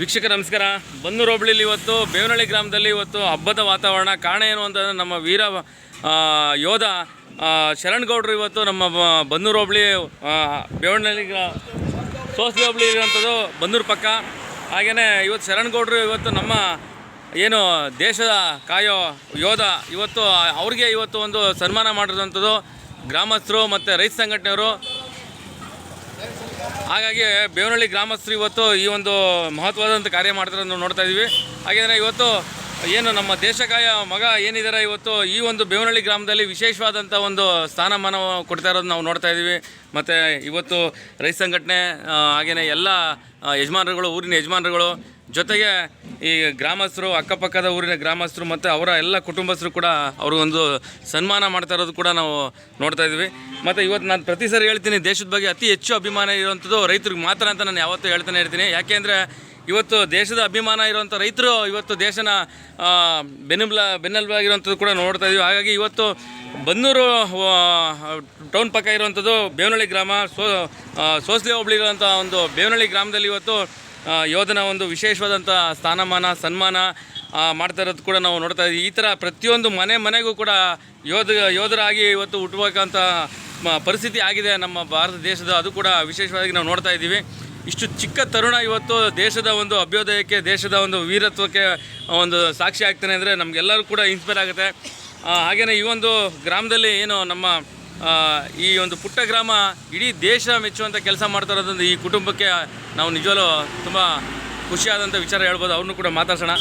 ವೀಕ್ಷಕ, ನಮಸ್ಕಾರ. ಬನ್ನೂರು ಹೋಬಳಿಲಿ ಇವತ್ತು, ಬೇವನಹಳ್ಳಿ ಗ್ರಾಮದಲ್ಲಿ ಇವತ್ತು ಹಬ್ಬದ ವಾತಾವರಣ ಕಾರಣ ಏನು ಅಂತಂದರೆ ನಮ್ಮ ವೀರ ಯೋಧ ಶರಣ್ಗೌಡರು ಶರಣ್ ಗೌಡ್ರು ಇವತ್ತು ನಮ್ಮ ಬನ್ನೂರು ಹೋಬಳಿ ಬೇವನಳ್ಳಿ ಬೇವನಹಳ್ಳಿ ಗ್ರಾ, ಸೋಸ್ಲಿ ಹೋಬಳಿ ಇರುವಂಥದ್ದು ಬನ್ನೂರು ಪಕ್ಕ. ಹಾಗೆಯೇ ಇವತ್ತು ಶರಣ್ಗೌಡರು ಇವತ್ತು ನಮ್ಮ ಏನು ದೇಶದ ಕಾಯೋ ಯೋಧ ಇವತ್ತು, ಅವ್ರಿಗೆ ಇವತ್ತು ಒಂದು ಸನ್ಮಾನ ಮಾಡಿರೋಂಥದ್ದು ಗ್ರಾಮಸ್ಥರು ಮತ್ತು ರೈತ ಸಂಘಟನೆಯವರು. ಹಾಗಾಗಿ ಬೇವನಹಳ್ಳಿ ಗ್ರಾಮಸ್ಥರು ಇವತ್ತು ಈ ಒಂದು ಮಹತ್ವದಂತ ಕಾರ್ಯ ಮಾಡ್ತಾರೋದು ನೋಡ್ತಾ ಇದ್ದೀವಿ ಹಾಗೆಂದರೆ ಇವತ್ತು ಏನು ನಮ್ಮ ದೇಶಕಾಯ ಮಗ ಏನಿದ್ದಾರೆ ಇವತ್ತು ಈ ಒಂದು ಬೇವನಹಳ್ಳಿ ಗ್ರಾಮದಲ್ಲಿ ವಿಶೇಷವಾದಂಥ ಒಂದು ಸ್ಥಾನಮಾನ ಕೊಡ್ತಾ ಇರೋದು ನಾವು ನೋಡ್ತಾ ಇದ್ದೀವಿ ಮತ್ತು ಇವತ್ತು ರೈತ ಸಂಘಟನೆ ಹಾಗೆಯೇ ಎಲ್ಲ ಯಜಮಾನರುಗಳು, ಊರಿನ ಯಜಮಾನರುಗಳು, ಜೊತೆಗೆ ಈ ಗ್ರಾಮಸ್ಥರು, ಅಕ್ಕಪಕ್ಕದ ಊರಿನ ಗ್ರಾಮಸ್ಥರು ಮತ್ತು ಅವರ ಎಲ್ಲ ಕುಟುಂಬಸ್ಥರು ಕೂಡ ಅವ್ರಿಗೊಂದು ಸನ್ಮಾನ ಮಾಡ್ತಾ ಇರೋದು ಕೂಡ ನಾವು ನೋಡ್ತಾ ಇದ್ದೀವಿ ಮತ್ತು ಇವತ್ತು ನಾನು ಪ್ರತಿ ಸರಿ ಹೇಳ್ತೀನಿ, ದೇಶದ ಬಗ್ಗೆ ಅತಿ ಹೆಚ್ಚು ಅಭಿಮಾನ ಇರುವಂಥದ್ದು ರೈತರಿಗೆ ಮಾತ್ರ ಅಂತ ನಾನು ಯಾವತ್ತೂ ಹೇಳ್ತಾನೆ ಇರ್ತೀನಿ. ಯಾಕೆಂದರೆ ಇವತ್ತು ದೇಶದ ಅಭಿಮಾನ ಇರುವಂಥ ರೈತರು ಇವತ್ತು ದೇಶನ ಆ, ಬೆನ್ನೆಲುಬ ಬೆನ್ನೆಲುಬಾಗಿರುವಂಥದ್ದು ಕೂಡ ನೋಡ್ತಾ ಇದ್ದೀವಿ ಹಾಗಾಗಿ ಇವತ್ತು ಬನ್ನೂರು ಟೌನ್ ಪಕ್ಕ ಇರುವಂಥದ್ದು ಬೇವನಹಳ್ಳಿ ಗ್ರಾಮ ಸೋ ಸೋಸ್ಲಿ ಸೋಸ್ಲೆ ಹೋಬಳಿ ಇರುವಂಥ ಒಂದು ಬೇವನಹಳ್ಳಿ ಗ್ರಾಮದಲ್ಲಿ ಇವತ್ತು ಯೋಧನ ಒಂದು ವಿಶೇಷವಾದಂಥ ಸ್ಥಾನಮಾನ ಸನ್ಮಾನ ಮಾಡ್ತಾ ಇರೋದು ಕೂಡ ನಾವು ನೋಡ್ತಾ ಇದ್ದೀವಿ ಈ ಥರ ಪ್ರತಿಯೊಂದು ಮನೆ ಮನೆಗೂ ಕೂಡ ಯೋಧ ಯೋಧರಾಗಿ ಇವತ್ತು ಹುಟ್ಟಬೇಕಂತ ಪರಿಸ್ಥಿತಿ ಆಗಿದೆ ನಮ್ಮ ಭಾರತ ದೇಶದ. ಅದು ಕೂಡ ವಿಶೇಷವಾಗಿ ನಾವು ನೋಡ್ತಾ ಇದ್ದೀವಿ ಇಷ್ಟು ಚಿಕ್ಕ ತರುಣ ಇವತ್ತು ದೇಶದ ಒಂದು ಅಭ್ಯೋದಯಕ್ಕೆ, ದೇಶದ ಒಂದು ವೀರತ್ವಕ್ಕೆ ಒಂದು ಸಾಕ್ಷಿ ಆಗ್ತಾನೆ ಅಂದರೆ ನಮಗೆಲ್ಲರೂ ಕೂಡ ಇನ್ಸ್ಪೈರ್ ಆಗುತ್ತೆ. ಹಾಗೆಯೇ ಈ ಒಂದು ಗ್ರಾಮದಲ್ಲಿ ಏನು ನಮ್ಮ ಈ ಒಂದು ಪುಟ್ಟ ಗ್ರಾಮ ಇಡೀ ದೇಶ ಮೆಚ್ಚುವಂಥ ಕೆಲಸ ಮಾಡ್ತಾ ಈ ಕುಟುಂಬಕ್ಕೆ ನಾವು ನಿಜವಲ್ಲೂ ತುಂಬ ಖುಷಿಯಾದಂಥ ವಿಚಾರ ಹೇಳ್ಬೋದು. ಅವ್ರನ್ನೂ ಕೂಡ ಮಾತಾಡ್ಸೋಣ.